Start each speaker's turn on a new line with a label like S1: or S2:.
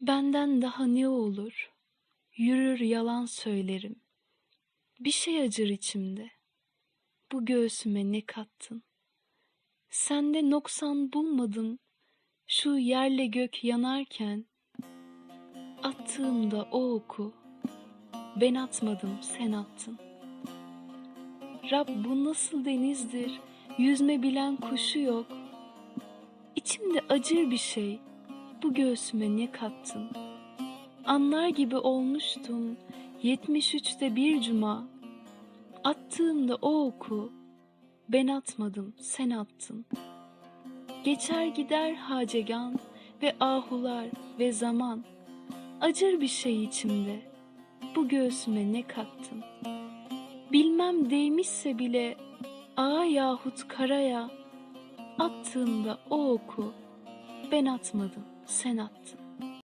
S1: Benden daha ne olur? Yürür yalan söylerim. Bir şey acır içimde. Bu göğsüme ne kattın? Sende noksan bulmadım. Şu yerle gök yanarken attığımda o oku. Ben atmadım, sen attın. Rab bu nasıl denizdir? Yüzme bilen kuşu yok. İçimde acır bir şey. Bu göğsüme ne kattın? Anlar gibi olmuştum. 73'te bir cuma. Attığımda o oku. Ben atmadım, sen attın. Geçer gider hacegan ve ahular ve zaman. Acır bir şey içimde. Bu göğsüme ne kattın? Bilmem değmişse bile ağa yahut karaya attığımda o oku ben atmadım セナツ。